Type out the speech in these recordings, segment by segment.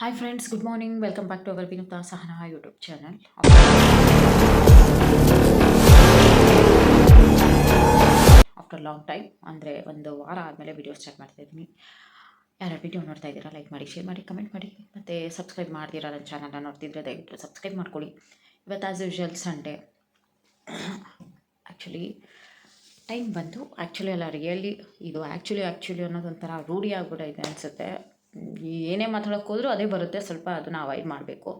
Hi friends good morning welcome back to our Vinutha Sahana YouTube channel after long time ಅಂದರೆ ಒಂದು ವಾರ ಆದಮೇಲೆ video start ಮಾಡ್ತಾ ಇದ್ದೀನಿ. ಯಾರು ವಿಡಿಯೋ ನೋಡ್ತಾ ಇದ್ದೀರಾ ಲೈಕ್ ಮಾಡಿ ಶೇರ್ ಮಾಡಿ ಕಮೆಂಟ್ ಮಾಡಿ. ಮತ್ತು ಸಬ್ಸ್ಕ್ರೈಬ್ ಮಾಡ್ತೀರಾ ನನ್ನ ಚಾನಲ್ನ ನೋಡ್ತಿದ್ರೆ ದಯವಿಟ್ಟು ಸಬ್ಸ್ಕ್ರೈಬ್ ಮಾಡ್ಕೊಳ್ಳಿ. ಇವತ್ತು as usual Sunday actually time ಬಂತು. ಆ್ಯಕ್ಚುಲಿ ಅಲ್ಲ ರಿಯಲಿ ಇದು ಆ್ಯಕ್ಚುಲಿ ಆ್ಯಕ್ಚುಲಿ ಅನ್ನೋದೊಂಥರ ರೂಢಿ ಆಗ್ಬಿಟ್ಟೈತೆ ಅನಿಸುತ್ತೆ. ಏನೇ ಮಾತಾಡೋಕೆ ಹೋದರೂ ಅದೇ ಬರುತ್ತೆ, ಸ್ವಲ್ಪ ಅದನ್ನು ಅವಾಯ್ಡ್ ಮಾಡಬೇಕು.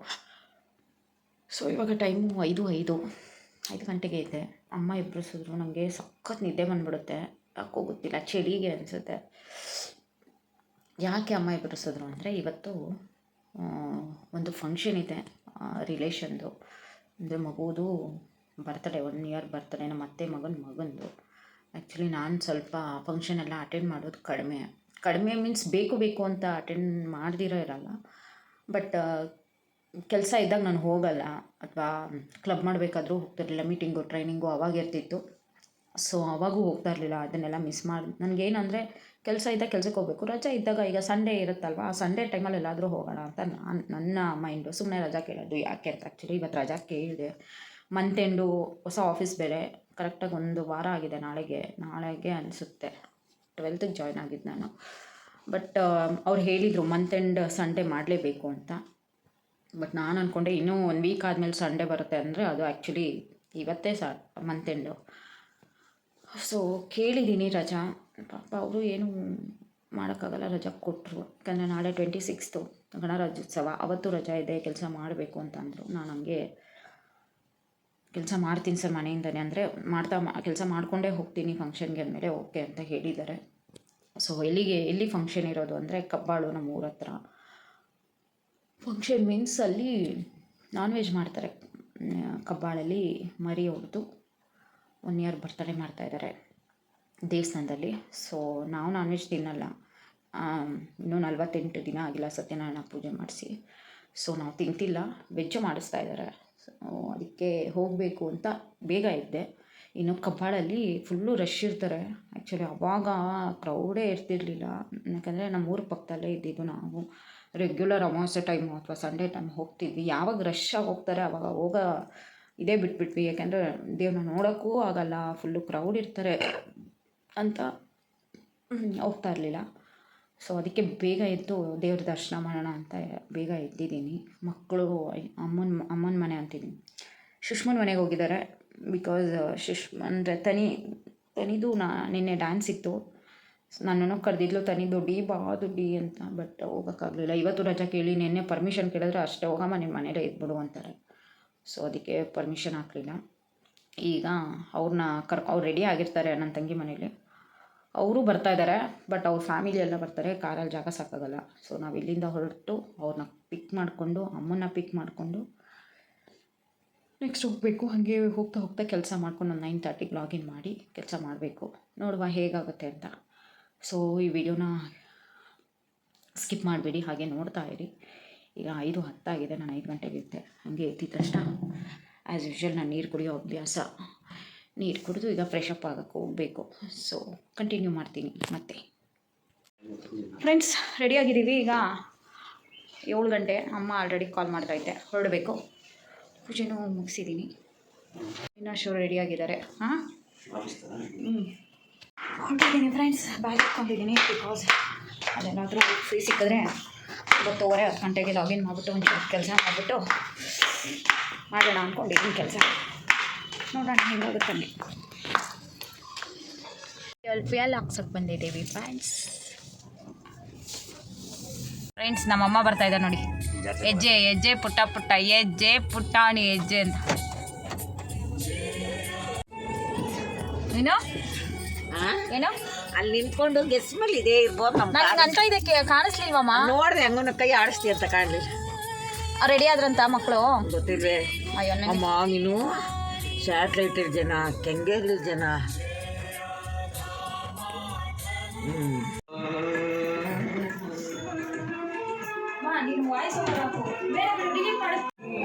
ಸೊ ಇವಾಗ ಟೈಮು ಐದು ಐದು ಐದು ಗಂಟೆಗೆ ಇದೆ. ಅಮ್ಮ ಎಬ್ಬರಿಸಿದ್ರು ನನಗೆ ಸಖತ್ ನಿದ್ದೆ ಬಂದ್ಬಿಡುತ್ತೆ. ಯಾಕೋ ಗೊತ್ತಿಲ್ಲ, ಚಳಿಗೆ ಅನಿಸುತ್ತೆ. ಯಾಕೆ ಅಮ್ಮ ಎಬ್ಬರಿಸಿದ್ರು ಅಂದರೆ, ಇವತ್ತು ಒಂದು ಫಂಕ್ಷನ್ ಇದೆ ರಿಲೇಷನ್ದು ಅಂದರೆ ಮಗುವುದು ಬರ್ತಡೇ ಒನ್ ಇಯರ್ ಬರ್ತಡೇ ನಮ್ಮ ಅತ್ತೆ ಮಗನ ಮಗಂದು. ಆ್ಯಕ್ಚುಲಿ ನಾನು ಸ್ವಲ್ಪ ಫಂಕ್ಷನ್ ಎಲ್ಲ ಅಟೆಂಡ್ ಮಾಡೋದು ಕಡಿಮೆ. ಕಡಿಮೆ ಮೀನ್ಸ್ ಬೇಕು ಬೇಕು ಅಂತ ಅಟೆಂಡ್ ಮಾಡ್ದಿರೋ ಇರಲ್ಲ. ಬಟ್ ಕೆಲಸ ಇದ್ದಾಗ ನಾನು ಹೋಗಲ್ಲ. ಅಥವಾ ಕ್ಲಬ್ ಮಾಡಬೇಕಾದ್ರೂ ಹೋಗ್ತಿರಲಿಲ್ಲ ಮೀಟಿಂಗು ಟ್ರೈನಿಂಗು ಅವಾಗ ಇರ್ತಿತ್ತು. ಸೊ ಅವಾಗೂ ಹೋಗ್ತಾ ಇರಲಿಲ್ಲ, ಅದನ್ನೆಲ್ಲ ಮಿಸ್ ಮಾಡಿ, ನನಗೇನಂದರೆ ಕೆಲಸ ಇದ್ದಾಗ ಕೆಲಸಕ್ಕೆ ಹೋಗಬೇಕು, ರಜೆ ಇದ್ದಾಗ ಈಗ ಸಂಡೇ ಇರುತ್ತಲ್ವ, ಆ ಸಂಡೇ ಟೈಮಲ್ಲಿ ಎಲ್ಲಾದರೂ ಹೋಗೋಣ ಅಂತ ನಾನು, ನನ್ನ ಮೈಂಡು ಸುಮ್ಮನೆ ರಜಾ ಕೇಳೋದು ಯಾಕೆ ಅಂತ ಆ್ಯಕ್ಚುಲಿ ಇವತ್ತು ರಜಾ ಕೇಳಿದೆ. ಮಂತ್ ಎಂಡು ಹೊಸ ಆಫೀಸ್ ಬೇರೆ ಕರೆಕ್ಟಾಗಿ ಒಂದು ವಾರ ಆಗಿದೆ ನಾಳೆಗೆ ನಾಳೆಗೆ ಅನಿಸುತ್ತೆ. ಟ್ವೆಲ್ತಿಗೆ ಜಾಯ್ನ್ ಆಗಿದ್ದು ನಾನು. ಬಟ್ ಅವ್ರು ಹೇಳಿದರು ಮಂತ್ ಎಂಡ್ ಸಂಡೇ ಮಾಡಲೇಬೇಕು ಅಂತ. ಬಟ್ ನಾನು ಅಂದ್ಕೊಂಡೆ ಇನ್ನೂ ಒನ್ ವೀಕ್ ಆದಮೇಲೆ ಸಂಡೇ ಬರುತ್ತೆ ಅಂದರೆ ಅದು ಆ್ಯಕ್ಚುಲಿ ಇವತ್ತೇ ಸ ಮಂತ್ ಎಂಡು ಸೊ ಕೇಳಿದ್ದೀನಿ ರಜಾ. ಪಾಪ ಅವರು ಏನು ಮಾಡೋಕ್ಕಾಗಲ್ಲ, ರಜಾ ಕೊಟ್ಟರು ಯಾಕಂದರೆ ನಾಳೆ ಟ್ವೆಂಟಿ ಸಿಕ್ಸ್ತು ಗಣರಾಜ್ಯೋತ್ಸವ, ಅವತ್ತು ರಜಾ ಇದೆ, ಕೆಲಸ ಮಾಡಬೇಕು ಅಂತಂದರು ನಾನು ಹಂಗೆ ಕೆಲಸ ಮಾಡ್ತೀನಿ ಸರ್ ಮನೆಯಿಂದನೇ. ಅಂದರೆ ಮಾಡ್ತಾ ಕೆಲಸ ಮಾಡಿಕೊಂಡೇ ಹೋಗ್ತೀನಿ ಫಂಕ್ಷನ್ಗೆ ಅಂದಮೇಲೆ ಓಕೆ ಅಂತ ಹೇಳಿದ್ದಾರೆ. ಸೊ ಎಲ್ಲಿಗೆ, ಎಲ್ಲಿ ಫಂಕ್ಷನ್ ಇರೋದು ಅಂದರೆ ಕಬ್ಬಾಳು ನಮ್ಮ ಊರ ಹತ್ರ. ಫಂಕ್ಷನ್ ಮೀನ್ಸ್ ಅಲ್ಲಿ ನಾನ್ ವೆಜ್ ಮಾಡ್ತಾರೆ. ಕಬ್ಬಾಳಲ್ಲಿ ಮರಿ ಹೊಡೆದು ಒನ್ ಇಯರ್ ಬರ್ತಡೇ ಮಾಡ್ತಾಯಿದ್ದಾರೆ ದೇವಸ್ಥಾನದಲ್ಲಿ. ಸೊ ನಾವು ನಾನ್ ವೆಜ್ ತಿನ್ನಲ್ಲ ಇನ್ನೂ ನಲ್ವತ್ತೆಂಟು ದಿನ ಆಗಿಲ್ಲ ಸತ್ಯನಾರಾಯಣ ಪೂಜೆ ಮಾಡಿಸಿ. ಸೊ ನಾವು ತಿಂತಿಲ್ಲ. ವೆಜ್ಜು ಮಾಡಿಸ್ತಾ ಇದ್ದಾರೆ. ಅದಕ್ಕೆ ಹೋಗಬೇಕು ಅಂತ ಬೇಗ ಇದ್ದೆ. ಇನ್ನು ಕಬ್ಬಾಳಲ್ಲಿ ಫುಲ್ಲು ರಶ್ ಇರ್ತಾರೆ. ಆ್ಯಕ್ಚುಲಿ ಅವಾಗ ಕ್ರೌಡೇ ಇರ್ತಿರ್ಲಿಲ್ಲ. ಯಾಕಂದರೆ ನಮ್ಮ ಊರ ಪಕ್ಕದಲ್ಲೇ ಇದ್ದಿದ್ದು ನಾವು. ರೆಗ್ಯುಲರ್ ಅಮಾವಾಸ್ಯೆ ಟೈಮು ಅಥವಾ ಸಂಡೇ ಟೈಮ್ ಹೋಗ್ತಿದ್ವಿ. ಯಾವಾಗ ರಶ್ ಆಗಿ ಹೋಗ್ತಾರೆ ಆವಾಗ ಹೋಗ ಇದೇ ಬಿಟ್ಬಿಟ್ವಿ. ಯಾಕೆಂದರೆ ದೇವ್ರನ್ನ ನೋಡೋಕ್ಕೂ ಆಗಲ್ಲ. ಫುಲ್ಲು ಕ್ರೌಡ್ ಇರ್ತಾರೆ ಅಂತ ಹೋಗ್ತಾ ಇರಲಿಲ್ಲ. ಸೊ ಅದಕ್ಕೆ ಬೇಗ ಎದ್ದು ದೇವ್ರ ದರ್ಶನ ಮಾಡೋಣ ಅಂತ ಬೇಗ ಎದ್ದಿದ್ದೀನಿ. ಮಕ್ಕಳು, ಅಮ್ಮನ ಅಮ್ಮನ ಮನೆ ಅಂತಿದ್ದೀನಿ. ಸುಷ್ಮನ ಮನೆಗೆ ಹೋಗಿದ್ದಾರೆ. ಬಿಕಾಸ್ ಸುಷ್ ಅಂದರೆ ತನಿ, ತನಿದು ನಾ, ನಿನ್ನೆ ಡ್ಯಾನ್ಸ್ ಇತ್ತು. ನನ್ನನ್ನು ಕರೆದಿದ್ಲು ತನಿ ದುಡ್ಡಿ, ಬಾ ದುಡ್ಡಿ ಅಂತ ಬಟ್ ಹೋಗೋಕ್ಕಾಗಲಿಲ್ಲ. ಇವತ್ತು ರಜಾ ಕೇಳಿ ನಿನ್ನೆ ಪರ್ಮಿಷನ್ ಕೇಳಿದ್ರೆ ಅಷ್ಟೇ, ಹೋಗಮ್ಮ ನಿಮ್ಮ ಮನೇಲೇ ಇದ್ಬಿಡು ಅಂತಾರೆ. ಸೊ ಅದಕ್ಕೆ ಪರ್ಮಿಷನ್ ಹಾಕಲಿಲ್ಲ. ಈಗ ಅವ್ರನ್ನ ಕರ್, ಅವ್ರು ರೆಡಿ ಆಗಿರ್ತಾರೆ ನನ್ನ ತಂಗಿ ಮನೇಲಿ. ಅವರು ಬರ್ತಾ ಇದ್ದಾರೆ ಬಟ್ ಅವ್ರ ಫ್ಯಾಮಿಲಿ ಎಲ್ಲ ಬರ್ತಾರೆ, ಕಾರಲ್ಲಿ ಜಾಗ ಸಾಕಾಗಲ್ಲ. ಸೊ ನಾವು ಇಲ್ಲಿಂದ ಹೊರಟು ಅವ್ರನ್ನ ಪಿಕ್ ಮಾಡಿಕೊಂಡು, ಅಮ್ಮನ್ನ ಪಿಕ್ ಮಾಡಿಕೊಂಡು ನೆಕ್ಸ್ಟ್ ಹೋಗಬೇಕು. ಹಾಗೆ ಹೋಗ್ತಾ ಹೋಗ್ತಾ ಕೆಲಸ ಮಾಡ್ಕೊಂಡು ಒಂದು ನೈನ್ ತರ್ಟಿಗೆ ಲಾಗಿನ್ ಮಾಡಿ ಕೆಲಸ ಮಾಡಬೇಕು. ನೋಡುವ ಹೇಗಾಗುತ್ತೆ ಅಂತ. ಸೊ ಈ ವಿಡಿಯೋನ ಸ್ಕಿಪ್ ಮಾಡಬೇಡಿ, ಹಾಗೆ ನೋಡ್ತಾ ಇರಿ. ಈಗ ಐದು ಹತ್ತಾಗಿದೆ, ನಾನು ಐದು ಗಂಟೆಗೆ ಇದ್ದೆ ಹಾಗೆ ಎದ್ದಿದ್ದಷ್ಟ ಆ್ಯಸ್ ಯೂಶ್ವಲ್ ನಾನು ನೀರು ಕುಡಿಯೋ ಅಭ್ಯಾಸ. ನೀರು ಕುಡಿದು ಈಗ ಫ್ರೆಶ್ ಅಪ್ ಆಗೋಕ್ಕೆ ಹೋಗಬೇಕು. ಸೊ ಕಂಟಿನ್ಯೂ ಮಾಡ್ತೀನಿ. ಮತ್ತೆ. ಫ್ರೆಂಡ್ಸ್ ರೆಡಿಯಾಗಿದ್ದೀವಿ ಈಗ ಏಳು ಗಂಟೆ. ಅಮ್ಮ ಆಲ್ರೆಡಿ ಕಾಲ್ ಮಾಡ್ತೈತೆ. ಹೊರಡಬೇಕು. ಪೂಜೆನೂ ಮುಗಿಸಿದ್ದೀನಿ ಇನ್ನಷ್ಟು ರೆಡಿಯಾಗಿದ್ದಾರೆ ಹಾಂ? ಹ್ಞೂ ಹೊರಟಿದ್ದೀನಿ ಫ್ರೆಂಡ್ಸ್ ಬ್ಯಾಗ್ ಇಟ್ಕೊಂಡಿದ್ದೀನಿ ಬಿಕಾಸ್ ಅದೇನಾದರೂ ಫ್ರೀ ಸಿಕ್ಕಿದ್ರೆ ಒಂಬತ್ತುವರೆ, ಹತ್ತು ಗಂಟೆಗೆ ಲಾಗಿನ್ ಮಾಡಿಬಿಟ್ಟು ಒಂದು ಕೆಲಸ ಮಾಡಿಬಿಟ್ಟು ಮಾಡೋಣ ಅಂದ್ಕೊಂಡಿದ್ದೀನಿ ಕೆಲಸ. ನೋಡೋಣ ಹೆಂಗಾಗುತ್ತೆ ಹಂಗೆ ಎಲ್ ಹಾಕ್ಸೋಕೆ ಬಂದಿದ್ದೀವಿ ಫ್ರೆಂಡ್ಸ್ ಫ್ರೆಂಡ್ಸ್ ನಮ್ಮಮ್ಮ ಬರ್ತಾ ಇದ್ದಾರೆ ನೋಡಿ. ಹೆಜ್ಜೆ ಹೆಜ್ಜೆ ಪುಟ್ಟ ಪುಟ್ಟ ಹೆಜ್ಜೆ ಪುಟ್ಟಾಣಿ ಹೆಜ್ಜೆ ಅಂತ. ಏನೋ ಏನೋ? ಅಲ್ಲಿ ನಿಂತ್ಕೊಂಡು ಗೆಸ್ ಮೇಲೆ ಇದೆ ಇರ್ಬೋದು ನಮ್ಮ ನನಗೆ ಅಂತ ಇದಕ್ಕೆ ಕಾಣಿಸ್ಲಿಲ್ವಮ್ಮ ನೋಡ್ದೆ ಹಂಗನ ಕೈ ಆಡಿಸ್ತಿ ಅಂತ ಕಾಣಲಿಲ್ಲ ರೆಡಿ ಆದ್ರಂತ ಮಕ್ಕಳು ಗೊತ್ತಿಲ್ವೇ? ಅಯ್ಯೋ ಅಮ್ಮ ನೀನು? ಸ್ಯಾಟ್ಲೈಟ್ ಜನ ಕೆಂಗೇರಿ ಜನ.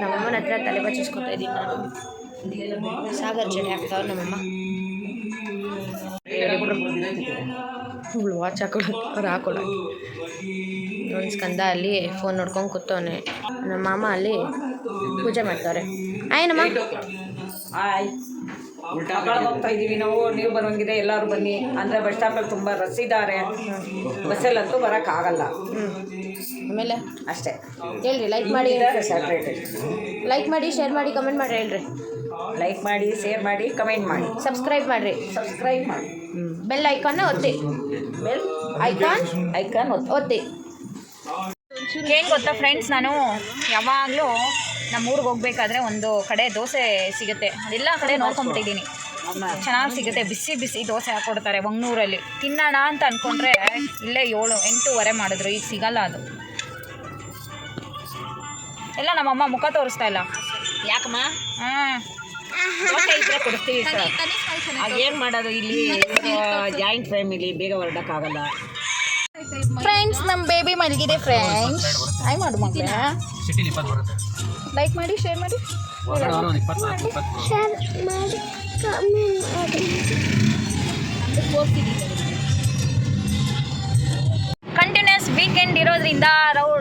ನಮ್ಮ ನಮ್ಮಮ್ಮನ ಹತ್ರ ತಲೆ ಬಚ್ಚಿಸ್ಕೊತಾ ಇದ್ದೀನಿ ನಾನು. ಸಾಗರ್ ಚಳಿ ಆಗ್ತಾವ ನಮ್ಮಮ್ಮ. ಇವಳು ವಾಚ್ ಹಾಕೊಳ್ಳೋ ಅವ್ರು ಒಂದು ಸ್ಕಂದ ಅಲ್ಲಿ ಫೋನ್ ನೋಡ್ಕೊಂಡು ಕೂತವನೆ. ನಮ್ಮ ಮಾಮ ಅಲ್ಲಿ ಪೂಜೆ ಮಾಡ್ತಾರೆ ಆಯ್ ಮಕ್ಕಳು ಹೋಗ್ತಾ ಇದ್ದೀವಿ ನಾವು. ನೀವು ಬರೋಂಗಿದೆ ಎಲ್ಲರೂ ಬನ್ನಿ. ಅಂದರೆ ಬಸ್ ಸ್ಟಾಪಲ್ಲಿ ತುಂಬ ರಸ್ ಇದ್ದಾರೆ. ಬಸ್ಸಲ್ಲಂತೂ ಆಗಲ್ಲ. ಆಮೇಲೆ? ಅಷ್ಟೇ. ಹೇಳ್ರಿ ಲೈಕ್ ಮಾಡಿ ಲೈಕ್ ಮಾಡಿ ಶೇರ್ ಮಾಡಿ ಕಮೆಂಟ್ ಮಾಡಿ ಹೇಳ್ರಿ. ಲೈಕ್ ಮಾಡಿ ಶೇರ್ ಮಾಡಿ ಕಮೆಂಟ್ ಮಾಡಿ. ಸಬ್ಸ್ಕ್ರೈಬ್ ಮಾಡಿರಿ. ಸಬ್ಸ್ಕ್ರೈಬ್ ಮಾಡಿ. ಬೆಲ್ ಐಕಾನ್ ಒತ್ತಿ. ಬೆಲ್ ಐಕಾನ್ ಐಕಾನ್ ಒತ್ತು. ಒತ್ತಿ. ಏನು ಗೊತ್ತಾ ಫ್ರೆಂಡ್ಸ್ ನಾನು ಯಾವಾಗಲೂ ನಮ್ಮ ಊರಿಗೆ ಹೋಗ್ಬೇಕಾದ್ರೆ ಒಂದು ಕಡೆ ದೋಸೆ ಸಿಗುತ್ತೆ. ಅದೆಲ್ಲ ಕಡೆ ನೋಡ್ಕೊಂಡ್ಬಿಟ್ಟಿದ್ದೀನಿ ಚೆನ್ನಾಗಿ ಸಿಗುತ್ತೆ. ಬಿಸಿ ಬಿಸಿ ದೋಸೆ ಹಾಕ್ಕೊಡ್ತಾರೆ ಮಂಗ್ಳೂರಲ್ಲಿ ತಿನ್ನೋಣ ಅಂತ ಅಂದ್ಕೊಂಡ್ರೆ ಇಲ್ಲೇ ಏಳು ಎಂಟೂವರೆ ಮಾಡಿದ್ರು. ಈಗ ಸಿಗಲ್ಲ ಅದು. ಎಲ್ಲ ನಮ್ಮಮ್ಮ ಮುಖ ತೋರಿಸ್ತಾ ಇಲ್ಲ. ಯಾಕಮ್ಮ? ಹಾಂ. ಸರ್. ಏನು ಮಾಡೋದು ಇಲ್ಲಿ? ಜಾಯಿಂಟ್ ಫ್ಯಾಮಿಲಿ ಬೇಗ ಹೊರಡಕ್ಕಾಗಲ್ಲ. ಫ್ರೆಂಡ್ಸ್ ನಮ್ಮ ಬೇಬಿ ಮಲಗಿದೆ ಫ್ರೆಂಡ್ಸ್. ಟ್ರೈ ಮಾಡು ಮಕ್ಕಳೇ ಲೈಕ್ ಮಾಡಿ ಶೇರ್ ಮಾಡಿ. ಶೇರ್ ಮಾಡಿ ಕಂಟಿನ್ಯೂಸ್ ವೀಕೆಂಡ್ ಇರೋದ್ರಿಂದ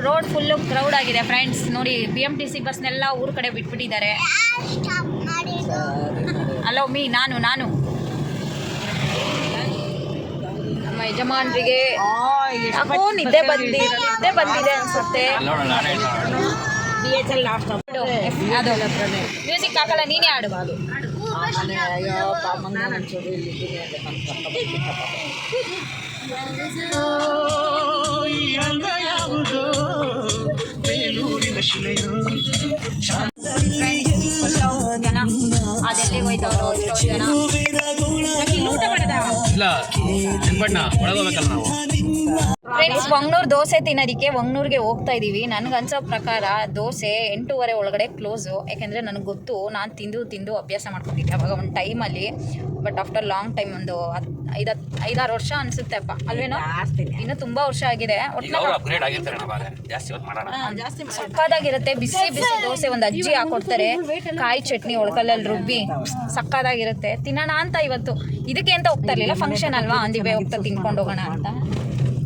ರೋಡ್ ಫುಲ್ಲು ಕ್ರೌಡ್ ಆಗಿದೆ ಫ್ರೆಂಡ್ಸ್ ನೋಡಿ ಬಿ ಎಂ ಟಿ ಸಿ ಬಸ್ನೆಲ್ಲ ಊರ ಕಡೆ ಬಿಟ್ಬಿಟ್ಟಿದ್ದಾರೆ. ಅಲೋ ಮೀ ನಾನು ನಾನು. ನಮ್ಮ ಯಜಮಾನ್ರಿಗೆ ನಿದ್ದೆ ಬಂದಿದೆ ನಿದ್ದೆ ಬಂದಿದೆ ಅನ್ಸುತ್ತೆ. ನೋಡೋಣ ನಾನೇ ಹೇಳ್ತೀನಿ. ಬಿ ಎಚ್ ಎಲ್ ಲಾಸ್ಟ್ ಅದು ಮ್ಯೂಸಿಕ್ ಹಾಕಲ್ಲ ನೀನೇ ಆಡು ಅಯ್ಯೋ ಪಾಪ ಮಂಗ್ಳೂರು ಒಂಚೂರು ಇಲ್ಲಿದ್ದೀನಿ ಅಂತ ಕನ್ಸ್ಕೊಂಡ್ಬಿಟ್ಟಿದ್ದಪ್ಪ. ಜನ ಅದೆಲ್ಲಿ ಹೋಯ್ತವ್ರು ಎಷ್ಟೋ ಜನ ಊಟ ಮಾಡಿದ ಇಲ್ಲ ಚನ್ನಪಟ್ಟಣ ಒಳಗೆ ಹೋಗ್ಬೇಕಲ್ಲ ನಾವು ಫ್ರೆಂಡ್ಸ್ ವಂಗ್ನೂರ್ ದೋಸೆ ತಿನ್ನೋದಿಕ್ಕೆ ಮಂಗ್ಳೂರ್ಗೆ ಹೋಗ್ತಾ ಇದೀವಿ. ನನಗೆ ಅನ್ಸೋ ಪ್ರಕಾರ ದೋಸೆ ಎಂಟೂವರೆ ಒಳಗಡೆ ಕ್ಲೋಸು ಯಾಕಂದ್ರೆ ನನಗೆ ಗೊತ್ತು ನಾನು ತಿಂದು ತಿಂದು ಅಭ್ಯಾಸ ಮಾಡ್ಕೊಂಡಿದ್ದೆ ಅವಾಗ ಒಂದು ಟೈಮಲ್ಲಿ ಬಟ್ ಆಫ್ಟರ್ ಲಾಂಗ್ ಟೈಮ್ ಒಂದು ಹತ್ತು ಐದು ಐದಾರು ವರ್ಷ ಅನ್ಸುತ್ತೆ ಅಪ್ಪ. ಅಲ್ವೇನೋ? ಇನ್ನೂ ತುಂಬ ವರ್ಷ ಆಗಿದೆ. ಸಕ್ಕದಾಗಿರುತ್ತೆ ಬಿಸಿ ಬಿಸಿ ದೋಸೆ ಒಂದು ಅಜ್ಜಿ ಹಾಕೊಡ್ತಾರೆ. ಕಾಯಿ ಚಟ್ನಿ ಒಳಕಲ್ಲಲ್ಲಿ ರುಬ್ಬಿ ಸಕ್ಕದಾಗಿರುತ್ತೆ ತಿನ್ನೋಣ ಅಂತ ಇವತ್ತು. ಇದಕ್ಕೆ ಅಂತ ಹೋಗ್ತಾ ಇರ್ಲಿಲ್ಲ? ಫಂಕ್ಷನ್ ಅಲ್ವಾ? ಅಂದಿವೆ ಹೋಗ್ತಾ ತಿನ್ಕೊಂಡು ಹೋಗೋಣ ಅಂತ.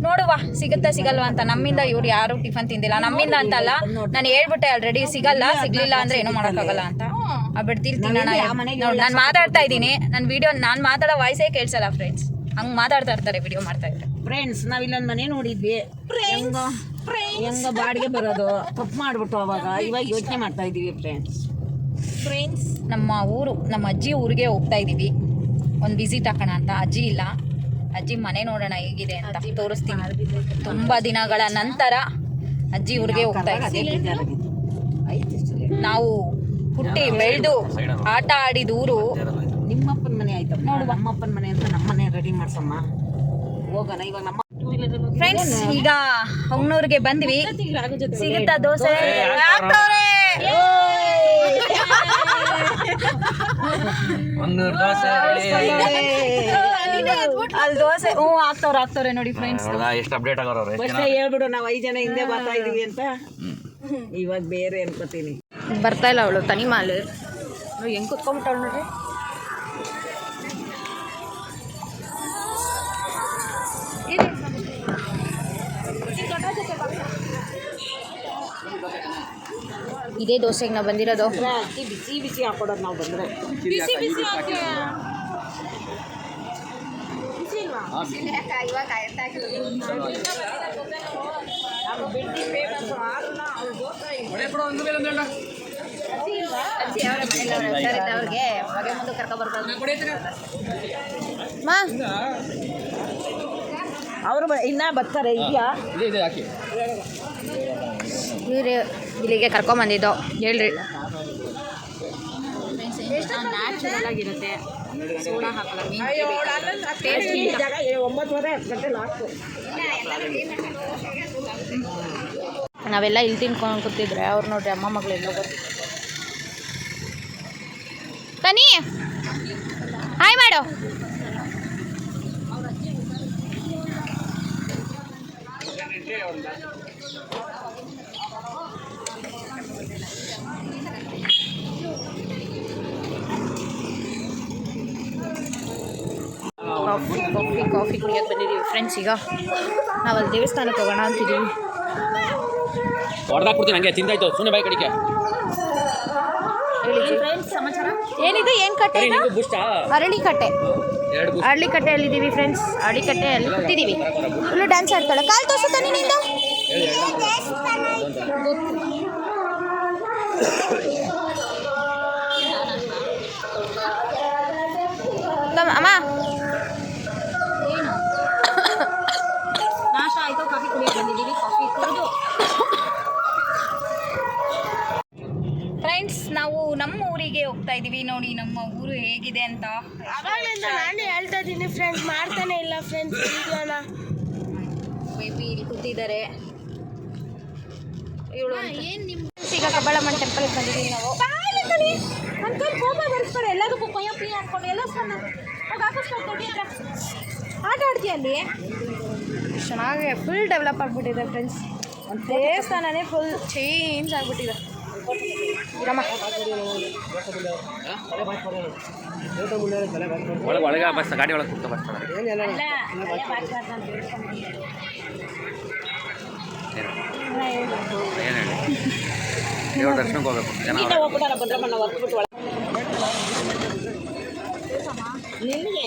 ನೋಡುವ ಸಿಗುತ್ತಾ ಸಿಗಲ್ವಾ ಅಂತ. ನಮ್ಮಿಂದ ಇವ್ರು ಯಾರು ಟಿಫನ್ ತಿಂದಿಲ್ಲ. ನಮ್ಮಿಂದ ಅಂತಲ್ಲ ನಾನು ಹೇಳ್ಬಿಟ್ಟೆ ಆಲ್ರೆಡಿ ಸಿಗಲ್ಲ ಸಿಗ್ಲಿಲ್ಲ ಅಂದ್ರೆ ಏನು ಮಾಡೋಕ್ಕಾಗಲ್ಲ ಅಂತ. ಆ ಬಿಡ್ತೀರಿ ತಿನ್ನೋಣ ನೋಡಿ ನಾನು ಮಾತಾಡ್ತಾ ಇದ್ದೀನಿ. ನನ್ನ ವಿಡಿಯೋ ನಾನು ಮಾತಾಡೋ ವಾಯ್ಸೇ ಕೇಳಿಸಲ್ಲ ಫ್ರೆಂಡ್ಸ್ ಹಂಗ್ ಮಾತಾಡ್ತಾ ಇರ್ತಾರೆ ವಿಡಿಯೋ ಮಾಡ್ತಾ ಇದ್ದಾರೆ ಫ್ರೆಂಡ್ಸ್ ನಾವಿಲ್ಲೊಂದು ಮನೆ ನೋಡಿದ್ವಿ. ಹೆಂಗ ಹೆಂಗ ಬಾಡಿಗೆ ಬರೋದು. ತಪ್ಪು ಮಾಡ್ಬಿಟ್ಟು ಅವಾಗ. ಇವಾಗ ಯೋಚನೆ ಮಾಡ್ತಾ ಇದ್ದೀವಿ ಫ್ರೆಂಡ್ಸ್ ಫ್ರೆಂಡ್ಸ್ ನಮ್ಮ ಊರು ನಮ್ಮ ಅಜ್ಜಿ ಊರಿಗೆ ಹೋಗ್ತಾ ಇದ್ದೀವಿ ಒಂದು ವಿಸಿಟ್ ಹಾಕೋಣ ಅಂತ. ಅಜ್ಜಿ ಇಲ್ಲ. ಅಜ್ಜಿ ಮನೆ ನೋಡೋಣ ಹೇಗಿದೆ ಅಂತ ತೋರಿಸ್ತೀನಿ. ತುಂಬಾ ದಿನಗಳ ನಂತರ ಅಜ್ಜಿ ಊರಿಗೆ ಹೋಗ್ತಾ ಇದ್ದೀವಿ ನಾವು ಹುಟ್ಟಿ ಬೆಳೆದು ಆಟ ಆಡಿದ ಊರು. ನಿಮ್ಮಪ್ಪನ ಮನೆ ಆಯ್ತಮ್ಮ ನಮ್ಮಪ್ಪನ ಮನೆ ಅಂತ ನಮ್ಮ ಮನೆ ರೆಡಿ ಮಾಡ್ಸಮ್ಮ. ಹೋಗೋಣ ಇವಾಗ ನಮ್ಮ ಫ್ರೆಂಡ್ಸ್ ಈಗ ಹೊಂಗ್ನೂರ್ಗೆ ಬಂದ್ವಿ. ಸಿಗುತ್ತಾ ದೋಸೆ? ದೋಸೆ ಅಲ್ಲಿ ದೋಸೆ ಹ್ಞೂ ಹಾಕ್ತವ್ರೆ ಆಗ್ತವ್ರೆ ನೋಡಿ ಫ್ರೆಂಡ್ಸ್ ಎಷ್ಟು ಅಪ್ಡೇಟ್ ಆಗೋರು ಅವ್ರು ಎಷ್ಟು ಫಸ್ಟ್ ಹೇಳ್ಬಿಡು ನಾವು ಐದು ಜನ ಹಿಂದೆ ಬರ್ತಾ ಇದೀವಿ ಅಂತ. ಇವಾಗ ಬೇರೆ ಅನ್ಕೋತೀನಿ. ಬರ್ತಾ ಇಲ್ಲ ಅವಳು ತನಿ ಮಾಲು ಹೆಂಗ್ ಕುತ್ಕೊಂಡ್ಬಿಟ್ಟವಳು ನೋಡ್ರಿ? ಇದೇ ದೋಸೆಗೆ ನಾವು ಬಂದಿರೋದು. ಅಕ್ಕಿ ಬಿಸಿ ಬಿಸಿ ಹಾಕೊಡೋದು ನಾವು ಬಂದ್ರೆ. ಮಾ. ಅವರು ಇನ್ನ ಬರ್ತಾರೆ ಇದೆಯಾ? ಇವ್ರು ಇಲ್ಲಿಗೆ ಕರ್ಕೊಂಬಂದಿದ್ದು ಹೇಳ್ರಿ. ನ್ಯಾಚುರಲ್ ಆಗಿರುತ್ತೆ ಸೋಡಾ ಹಾಕಲ್ಲ ಜಾಗ ಒಂಬತ್ತುವರೆ ಹತ್ತು ಗಂಟೆ ಲಾಸ್ಟು ನಾವೆಲ್ಲ ಇಲ್ಲಿ ತಿನ್ಕೊಂಡು ಕೂತಿದ್ರೆ ಅವ್ರು ನೋಡ್ರಿ ಅಮ್ಮ ಮಗಳೆಲ್ಲ ಗೊತ್ತು ಬನ್ನಿ ಹಾಯ್ ಮಾಡು. ಕಾಫಿ ಕಾಫಿ ಕಾಫಿ ಕುಡಿಯೋಕೆ ಬಂದಿದ್ದೀವಿ ಫ್ರೆಂಡ್ಸ್ ಈಗ ನಾವಲ್ಲಿ ದೇವಸ್ಥಾನಕ್ಕೆ ಹೋಗೋಣ ಅಂತಿದ್ದೀವಿ ಹೊಡೆದಾಕ್ಬಿಡ್ತೀನಿ ಹಂಗೆ ತಿಂದಾಯ್ತು. ಸುಮ್ಮನೆ ಬಾಯಿ ಕಡಿಕೆ. ಏನಿದು? ಏನು ಕಟ್ಟೆ ಅರಳಿ ಕಟ್ಟೆ ಅರಳಿ ಫ್ರೆಂಡ್ಸ್ ಅರಳಿ ಕಟ್ಟೆಯಲ್ಲಿ ಕೂತಿದ್ದೀವಿ. Full dance ಆಡ್ತಾಳೆ. ಕಾಲು ತೋರಿಸುತ್ತಾ ನಿನ್ನಿಂದ? ಅಮ್ಮ. ನಾಶ ಆಯಿತು ಕಾಫಿ ಕುಡಿಯೋಕೆ ಬಂದಿದ್ದೀವಿ ಕಾಫಿ ಕುಡಿದು. ಫ್ರೆಂಡ್ಸ್ ನಾವು ನಮ್ಮ ಹೋಗ್ತಾ ಇದೀವಿ ನೋಡಿ ನಮ್ಮ ಊರು ಹೇಗಿದೆ ಅಂತ. ನಾನು ಹೇಳ್ತಾ ಇದ್ದೀನಿ ಫ್ರೆಂಡ್ಸ್ ಮಾಡ್ತಾನೆ ಇಲ್ಲ ಫ್ರೆಂಡ್ಸ್ ವಿಡಿಯೋನ. ಬೇಬಿ ಇಲ್ಲಿ ಕೂತಿದ್ದಾರೆ. ಇವಳು ಈಗ ಕಬ್ಬಾಳಮ್ಮನ ಟೆಂಪಲ್ಗೆ ಬಂದಿದ್ದೀವಿ ನಾವು. ಅಂಕಲ್ ಕೋಪ ಬರ್ಸ್ಬೇಡ ಎಲ್ಲದಕ್ಕೂ ಕೊಯ್ಯ ಪಿ ಹಾಕೊಂಡು ಎಲ್ಲ ಸಣ್ಣ ಅದು ಹಾಕಿಸ್ಕೊಂಡು ಆಟ ಆಡ್ತೀಯ ಅಲ್ಲಿ? ಚೆನ್ನಾಗಿ ಫುಲ್ ಡೆವಲಪ್ ಆಗ್ಬಿಟ್ಟಿದೆ ಫ್ರೆಂಡ್ಸ್ ದೇವಸ್ಥಾನನೇ ಫುಲ್ ಚೇಂಜ್ ಆಗಿಬಿಟ್ಟಿದೆ. ಒಳಗೆ ಒಳಗೆ ಬಸ್ ಗಾಡಿ ಒಳಗೆ ಕೂತ್ಕೊ ಬರ್ತಾರೆ ಏನು ಹೇಳಿ ದೇವ್ರ ದರ್ಶನಕ್ಕೆ ಹೋಗ್ಬೇಕು. ಜನ ಅವ್ರೆ. ಹೋಗ್ಬಿಟ್ಟಾರ ಭದ್ರಮ್ಮನ ಹೊತ್ಬಿಟ್ಟು ಒಳಗೆ. ನಿನಗೆ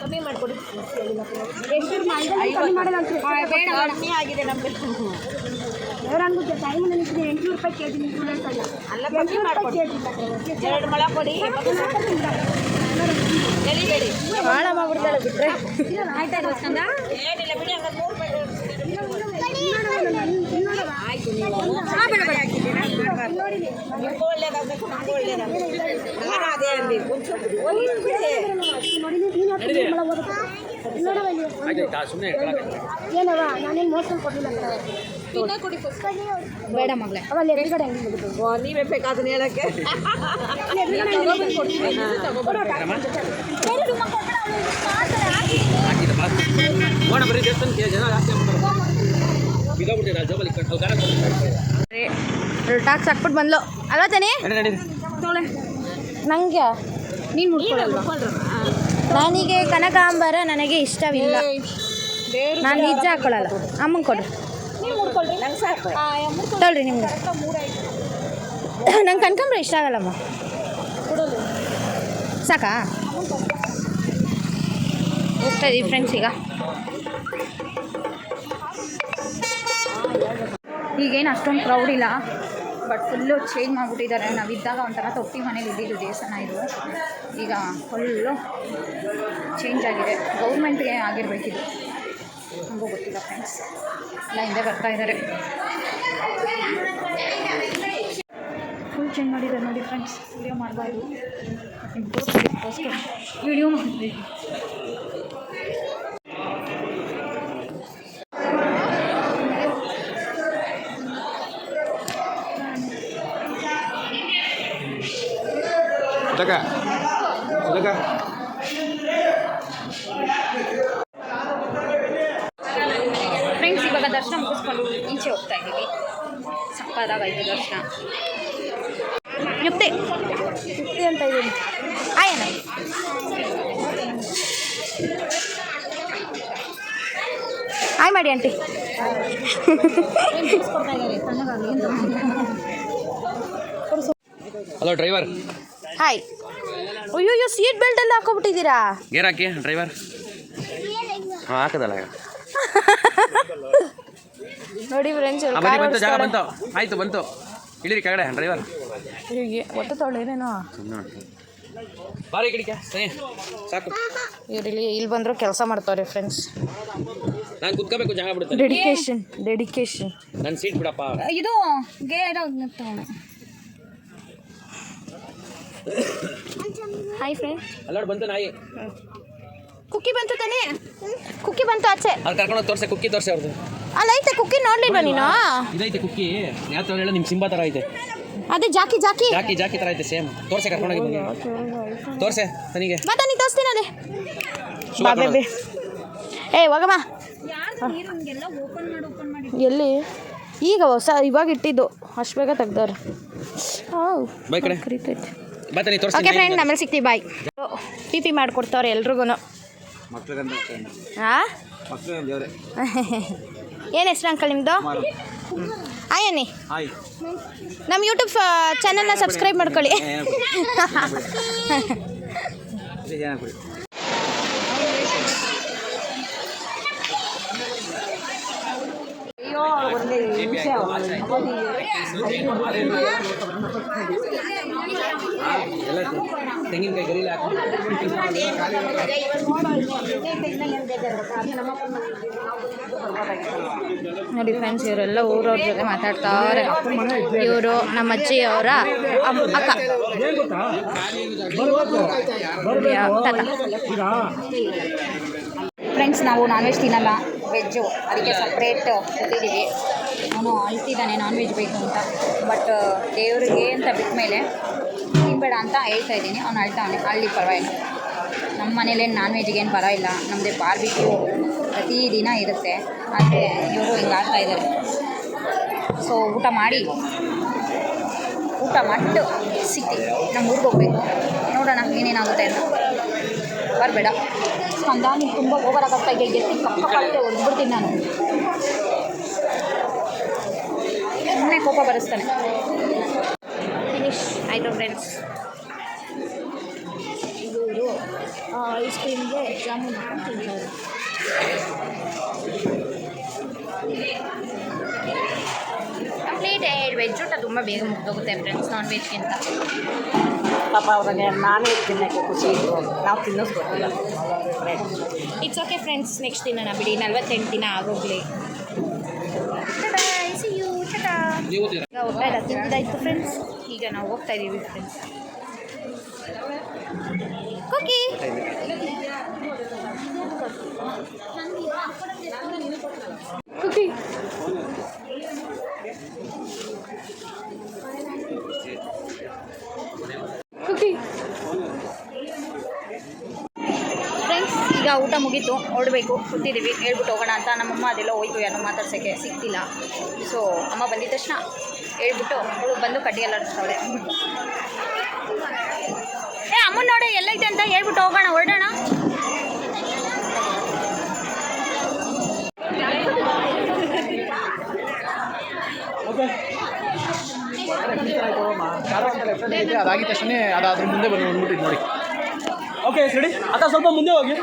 ಕಮ್ಮಿ ಮಾಡಿಕೊಡಿ. ಕಮ್ಮಿ ಆಗಿದೆ ನಮಗೆ ಎಂಟುನೂರು ರೂಪಾಯಿ ಕೆ ಜಿ ಅಲ್ಲ ಕಮ್ಮಿ ಮಾಡ್ಕೊಡಿ ಎರಡು ಮೊಳ ಕೊಡಿ ಎಳಿಬೇಡಿ ಭಾಳ ಮಾಡ್ಬಿಡ್ತಾಳೆ ಬಿಟ್ರೆ ಏನಿಲ್ಲ ಬಿಡಿ ಹಂಗಾರೆ ನೂರು ರೂಪಾಯಿ ಏನವ ನಾನೇನು ಮೋಸ ಕೊಟ್ಟಿಲ್ಲ ಬೇಡ ಮಗಳೇ ಅವಲ್ಲಿ ಎದುರುಗಡೆ ಹೆಂಗೆ ಮುಗಿದು ಓ, ನೀವೇ ಬೇಕಾದನ್ನ ಹೇಳಕ್ಕೆ ಹಾಕಿದ ಬಾಸ್ ನೋಡ ಬರೀ ದೇವಸ್ಥಾನಕ್ಕೆ ಜನ ಜಾಸ್ತಿ ಟಾಕ್ಸ್ ಹಾಕ್ಬಿಟ್ಟು ಬಂದ್ಲು. ಅಲ್ವಾ ತಾನೇ? ನಂಗೆ ನೀನು ನನಗೆ ಕನಕಾಂಬರ ನನಗೆ ಇಷ್ಟವಿಲ್ಲ. ನಾನು ನಿಜ ಹಾಕೊಳ್ಳಲ್ಲ ಅಮ್ಮಂಗೆ ಕೊಡ್ರಿ ತೊಳ್ರಿ ನಿಮ್ಗೆ. ನಂಗೆ ಕನಕಾಂಬರ ಇಷ್ಟ ಆಗಲ್ಲಮ್ಮ. ಸಾಕಾ? ಹೋಗ್ತಾ ಇದೀವಿ ಫ್ರೆಂಡ್ಸ್ ಈಗ. ಈಗೇನು ಅಷ್ಟೊಂದು ಕ್ರೌಡ್ ಇಲ್ಲ ಬಟ್ ಫುಲ್ಲು ಚೇಂಜ್ ಮಾಡಿಬಿಟ್ಟಿದ್ದಾರೆ. ನಾವಿದ್ದಾಗ ಒಂಥರ ತೊಟ್ಟಿ ಮನೇಲಿ ಇದ್ದಿದ್ದು ದೇವಸ್ಥಾನ ಇದು. ಈಗ ಫುಲ್ಲು ಚೇಂಜ್ ಆಗಿದೆ. ಗೌರ್ಮೆಂಟ್ಗೆ ಆಗಿರಬೇಕಿದು ನಮಗೂ ಗೊತ್ತಿಲ್ಲ ಫ್ರೆಂಡ್ಸ್ ಎಲ್ಲ ಹಿಂದೆ ಬರ್ತಾ ಇದ್ದಾರೆ. ಫುಲ್ ಚೇಂಜ್ ಮಾಡಿದ್ದಾರೆ ನೋಡಿ ಫ್ರೆಂಡ್ಸ್ ವಿಡಿಯೋ ಮಾಡಬಾರ್ದು. ವಿಡಿಯೋ ಮಾಡಿದ್ವಿ ಸುಧಕ ಸುಧಕ ಫ್ರೆಂಡ್ಸ್ ಇವಾಗ ದರ್ಶನ ಮುಗಿಸ್ಕೊಂಡು ಈಚೆ ಹೋಗ್ತಾ ಇದ್ದೀವಿ. ಸಕ್ಕದಾಗೈತೆ ದರ್ಶನ. ಯುಕ್ತಿ ಯುಕ್ತಿ ಅಂತ ಇದ್ದೀನಿ. ಆಯನ ಹಾಯ್ ಮಾಡಿ ಆಂಟಿ ಹಲೋ ಡ್ರೈವರ್ ಹಾಯ್ ಅಯ್ಯೋ ಸೀಟ್ ಬೆಲ್ಟ್ ಎಲ್ಲ ಹಾಕೊಬಿಟ್ಟಿದ್ದೀರಾ ಗೇರ್ ಹಾಕಿ ಡ್ರೈವರ್ ಹಾಂ ಹಾಕದಲ್ಲ ನೋಡಿ ಫ್ರೆಂಡ್ಸ್ ಬಂತು ಜಾಗ ಬಂತು. ಆಯ್ತು ಬಂತು. ಇಳಿರಿ ಕೆಳಗಡೆ ಡ್ರೈವರ್ ಒತ್ತು ತೊಳೇನೇನೋ ಬಾರಿ ಕಡಿಕೆ ಸರಿ. ಸಾಕು. ಇವ್ರಲ್ಲಿ ಇಲ್ಲಿ ಬಂದ್ರು ಕೆಲಸ ಮಾಡ್ತಾವ್ರೆ ಫ್ರೆಂಡ್ಸ್ ನಾನು ಕುತ್ಕೋಬೇಕು ಜಾಗ ಬಿಡುತ್ತೆ. ಡೆಡಿಕೇಶನ್ ಡೆಡಿಕೇಶನ್ ನನ್ನ ಸೀಟ್ ಬಿಡಪ್ಪ. ಇದು ತಗೊಂಡು. ಹಾಯ್ ಫ್ರೆಂಡ್ ಅಲ್ಲಾಡ್ ಬಂತು ನಾಯಿ. ಕುಕ್ಕಿ ಬಂತು ತಾನೆ? ಕುಕ್ಕಿ ಬಂತು ಆಚೆ. ಅಲ್ಲಿ ಕರ್ಕೊಂಡು ತೋರ್ಸೆ ಕುಕ್ಕಿ ತೋರಿಸಿ ಅವ್ರದ್ದು ಅಲ್ಲ ಐತೆ ಕುಕ್ಕಿ ನೋಡ್ಲಿಲ್ವಾ ನೀನು? ಇದೈತೆ ಕುಕ್ಕಿ. ಯಾವ ಥರ ಹೇಳ ನಿಮ್ಮ ಸಿಂಬಾ ಥರ ಐತೆ. ಅದೇ ಜಾಕಿ ಜಾಕಿ. ಜಾಕಿ ಜಾಕಿ ಥರ ಐತೆ ಸೇಮ್. ತೋರ್ಸೆ ಬನ್ನಿ. ತೋರ್ಸೆ ನನಗೆ ಮತ್ತೆ ನೀ ತೋರಿಸ್ತೀನಿ ಅದೇ. ಬಾ. ಬೇಬಿ ಏ ಹೋಗಮ್ಮ. ಎಲ್ಲಿ? ಈಗ ಹೊಸ ಇವಾಗ ಇಟ್ಟಿದ್ದು. ಅಷ್ಟು ಬೇಗ ತೆಗ್ದವ್ರೆ. ಹಾಂ ಕರಿತೈತೆ. ಬಾ ತನಿ ಓಕೆ ತೋರ್ಸ್ತೀನಿ ಫ್ರೆಂಡ್ ಆಮೇಲೆ ಸಿಗ್ತೀವಿ ಬಾಯ್ ಪಿ ಪಿ ಮಾಡಿಕೊಡ್ತಾವ್ರೆ ಎಲ್ರಿಗೂ ಮಕ್ಳಿಗಂತ ಹಾಂ ದೇವ್ರೆ ಏನು ಹೆಸ್ರು ಅಂಕಲ್ ನಿಮ್ಮದು ಹಾಯ್ ಅನ್ನಿ ಹಾಯ್ ನಮ್ಮ ಯೂಟ್ಯೂಬ್ ಚಾನಲ್ನ ಸಬ್ಸ್ಕ್ರೈಬ್ ಮಾಡ್ಕೊಳ್ಳಿ ಒಂದೇ ನಿಮಿಷ ಎಲ್ಲ ತೆಂಗಿನಕಾಯಿ ಗರಿಲ್ಲ ನೋಡಿ ಫ್ರೆಂಡ್ಸ್ ಇವರೆಲ್ಲ ಊರವ್ರ ಜೊತೆ ಮಾತಾಡ್ತಾರೆ. ಇವರು ನಮ್ಮ ಅಜ್ಜಿ ಅವರ ಅಕ್ಕ. ಫ್ರೆಂಡ್ಸ್ ನಾವು ನಾನ್ ವೆಜ್ ತಿನ್ನಲ್ಲ. ವೆಜ್ಜು. ಅದಕ್ಕೆ ಸಪ್ರೇಟ್ ಕೊಟ್ಟಿದ್ದೀವಿ. ಅವನು ಅಳ್ತಿದ್ದಾನೆ ನಾನ್ ವೆಜ್ ಬೇಕು ಅಂತ. ಬಟ್ ದೇವ್ರಿಗೆ ಅಂತ ಬಿಟ್ಟ ಮೇಲೆ ತಿನ್ಬೇಡ ಅಂತ ಹೇಳ್ತಾ ಇದ್ದೀನಿ. ಅವ್ನು ಅಳ್ತಾವನೆ ಅಳ್ಳಿ ಪರವಾಗಿಲ್ಲ. ನಮ್ಮ ಮನೇಲೇನು ನಾನ್ ವೆಜ್ಗೇನು ಪರವಾಗಿಲ್ಲ ನಮ್ಮದೇ ಬಾರ್ಬಿಕ್ಯೂ ಪ್ರತಿದಿನ ಇರುತ್ತೆ. ಆದರೆ ಇವರು ಹಿಂಗೆ ಆಗ್ತಾ ಇದ್ದಾರೆ ಸೊ ಊಟ ಮಾಡಿ. ಊಟ ಮಾಡಿಟ್ಟು ಸಿಗ್ತೀವಿ ನಮ್ಮ ಊರಿಗೆ ಹೋಗ್ಬೇಕು. ನೋಡೋಣ ಏನೇನಾಗುತ್ತೆ ಅಂತ. ಬರಬೇಡ. ಸ್ಕಂದ ನೀನು ತುಂಬ ಓವರ್ ಆಗತ್ತೆ ಇದೆ. ಎತ್ತಿ ಕಪ್ಪ ಕಾಲಿಗೆ ಹೊಡೆದ್ಬಿಡ್ತೀನಿ ನಾನು. ಸುಮ್ಮನೆ ಕೋಪ ಬರೆಸ್ತಾನೆ. ಫಿನಿಶ್ ಆಯಿತು ಫ್ರೆಂಡ್ಸ್ ಇವರು ಐಸ್ ಕ್ರೀಮ್ಗೆ ಜಾಮೂನ್ ಹಾಕೊಂಡು ಕಂಪ್ಲೀಟ್ ಕಂಪ್ಲೀಟೆಡ್ ವೆಜ್ ಊಟ ತುಂಬ ಬೇಗ ಮುಗ್ದೋಗುತ್ತೆ ಫ್ರೆಂಡ್ಸ್ ನಾನ್ ವೆಜ್ಗಿಂತ ಪಾಪ ಅವ್ರಿಗೆ ನಾನೇ ತಿನ್ನೋಕ್ಕೆ ಖುಷಿ. ನಾವು ತಿನ್ನಿಸ್ಕೊಟ್ಟಿಲ್ಲ ಇಟ್ಸ್ ಓಕೆ ಫ್ರೆಂಡ್ಸ್ ನೆಕ್ಸ್ಟ್ ದಿನ ಬಿಡಿ. ನಲ್ವತ್ತೆಂಟು ದಿನ ಆಗೋಗ್ಲಿ. ಹೋಗ್ತಾ ತಿಂದಾಯ್ತು ಫ್ರೆಂಡ್ಸ್ ಈಗ ನಾವು ಹೋಗ್ತಾ ಇದ್ದೀವಿ ಫ್ರೆಂಡ್ಸ್ ಕುಕಿ ಕುಕಿ ಫ್ರೆಂಡ್ಸ್ ಈಗ ಊಟ ಮುಗೀತು ಹೊರಡಬೇಕು ಕೂತಿದ್ದೀವಿ. ಹೇಳ್ಬಿಟ್ಟು ಹೋಗೋಣ ಅಂತ ನಮ್ಮಮ್ಮ ಅದೆಲ್ಲ ಹೋಯ್ತು, ಯಾರೋ ಮಾತಾಡ್ಸೋಕ್ಕೆ ಸಿಗ್ತಿಲ್ಲ. ಸೊ ಅಮ್ಮ ಬಂದಿದ ತಕ್ಷಣ ಹೇಳ್ಬಿಟ್ಟು ಅವಳು ಬಂದು ಕಡ್ಡಿ ಎಲ್ಲ ಆಡಿಸ್ತಾಳೆ ಏ, ಅಮ್ಮನ ನೋಡಿ, ಎಲ್ಲೈತೆ ಅಂತ ಹೇಳ್ಬಿಟ್ಟು ಹೋಗೋಣ, ಹೊರಡೋಣ. ಅದಾಗಿದ್ದ ತಕ್ಷಣ ಅದಾದ್ರ ಮುಂದೆ ಬಂದು ನೋಡಿ. ಓಕೆ ರೆಡಿ ಅದ ಸ್ವಲ್ಪ ಮುಂದೆ ಹೋಗಿ.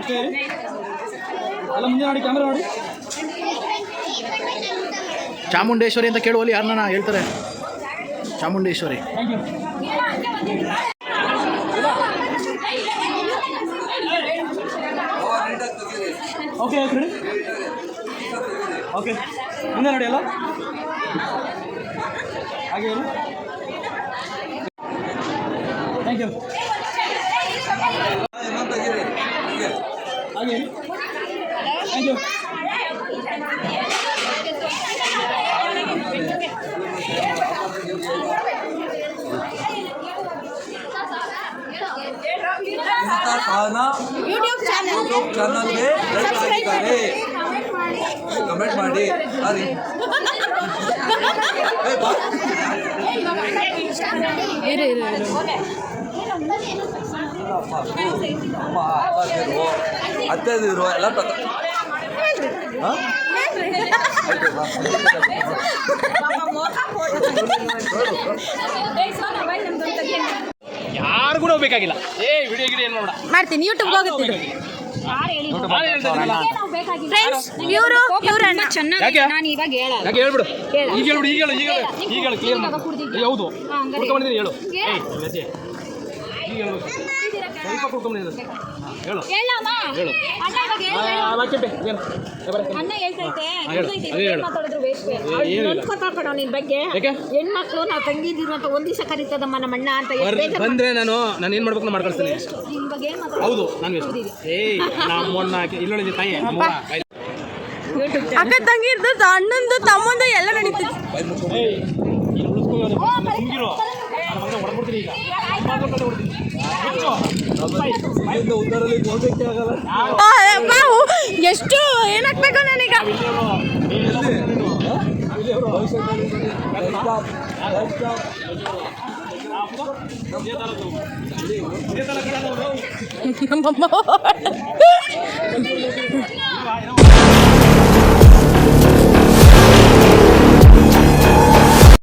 ಅಲ್ಲ ಹೇಳಿ. ಮುಂದೆ ನೋಡಿ ಕ್ಯಾಮ್ರಾ ನೋಡಿ. ಚಾಮುಂಡೇಶ್ವರಿ ಅಂತ ಕೇಳುವಲ್ಲಿ ಯಾರನ್ನ ಹೇಳ್ತಾರೆ? ಚಾಮುಂಡೇಶ್ವರಿ. ಓಕೆ ರೆಡಿ ಓಕೆ ಮುಂದೆ ನೋಡಿ ಅಲ್ಲ ಹಾಗೆ ಹೇಳಿ ಥ್ಯಾಂಕ್ ಯು ಹಾಗೆ ಹೇಳಿ ಥ್ಯಾಂಕ್ ಯು खाना ಯೂಟ್ಯೂಬ್ ಚಾನಲ್ಗೆ ಲೈಕ್ ಮಾಡಿದ್ದಾರೆ ಕಮೆಂಟ್ ಮಾಡಿ ಅರಿ ಅಮ್ಮ ಅಪ್ಪಾದಿರು ಅತ್ತೆದಿರು ಎಲ್ಲ ತಗ ಹಾಂ ಆಯ್ತು ಬಾ. ಯಾರಿಗೂ ಬೇಕಾಗಿಲ್ಲ ಏ ವಿಡಿಯೋ ಗಿಡಿಯೋ ಏನು ನೋಡ ಮಾಡ್ತೀನಿ ಯೂಟ್ಯೂಬ್ ಹೋಗುತ್ತೆ ಫ್ರೆಂಡ್ಸ್ ಇವರು ಇವ್ರ ಚೆನ್ನಾಗಿ ನಾನು ಇವಾಗ ಹೇಳಲ್ಲ ಯಾಕೆ ಹೇಳ್ಬಿಡು. ಈಗ ಹೇಳ್ಬಿಡು ಈಗ ಹೇಳು ಈಗ ಹೇಳು. ಈಗ ಹೇಳು ಕ್ಲಿಯರ್ ಹೌದು. ಹೇಳು. ಹೇಳ್ಬೇಕು ಸ್ವಲ್ಪ ಕುಡ್ಕೊಂಬಂದಿದ್ದೀನಿ ಹೇಳು ಹೇಳಮ್ಮ. ಹೇಳು. ಅಣ್ಣ ಇವಾಗ ಹೇಳು. ಆ, ವಾಕ್ಯತೆ ಏನು? ಅಣ್ಣ ಹೇಳ್ತೈತೆ. ಹಾ, ಹೇಳು. ಅದೇ ಮಾತಾಡಿದ್ರು ವೇಸ್ಟ್ ಏ, ನಿನ್ ಬಗ್ಗೆ. ಯಾಕೆ? ಹೆಣ್ಮಕ್ಳು ನಾವು ತಂಗಿದ್ದೀವಿ ಅಂತ ಒಂದ್ ದಿವಸ ಕರೀತದಮ್ಮ ಅಂತ ಬಂದ್ರೆ ನಾನು ನಾನು ಏನು ಮಾಡ್ಬೇಕು ಮಾಡ್ಕೊಳ್ತೀನಿ. ಕಳಿಸ್ತೀನಿ ಮಾಡ್ಕೊಂಡ್- ನಿನ್ ಬಗ್ಗೆ ಏನ್ ಮಾತಾಡ ಹೌದು ನಾನು ವೇಸ್ಟ್ ಏಯ್ ನಮ್ಮ ತಾಯಿ. ಅಕ್ಕ ತಂಗಿರ್ದು ಅಣ್ಣಂದು ತಮ್ಮಂದು ಎಲ್ಲ ಏಯ್ ಹಿಂಗಿರು ನನ್ನ ಮಗನ ಹೊಡ್ಬಿಡ್ತೀನಿ ಈಗ ಮಾತ್ರ ಕಡೆ ಹೊಡ್ತೀನಿ ಮುಚ್ಚು. ಇಲ್ಲಿಂದ ಉತ್ತರಲ್ಲಿ ಹೋಗಕ್ಕೆ ಆಗಲ್ಲ ಬಾವು ಎಷ್ಟು ಏನಾಗ್ಬೇಕು ನನಗ ಇಲ್ಲಿಯವರು, ನೀವೆಲ್ಲ ಭವಿಷ್ಯದಲ್ಲಿ ಬಸ್ ಸ್ಟಾಪ್ ಬಸ್ ಸ್ಟಾಪ್ ನಮ್ಮಮ್ಮ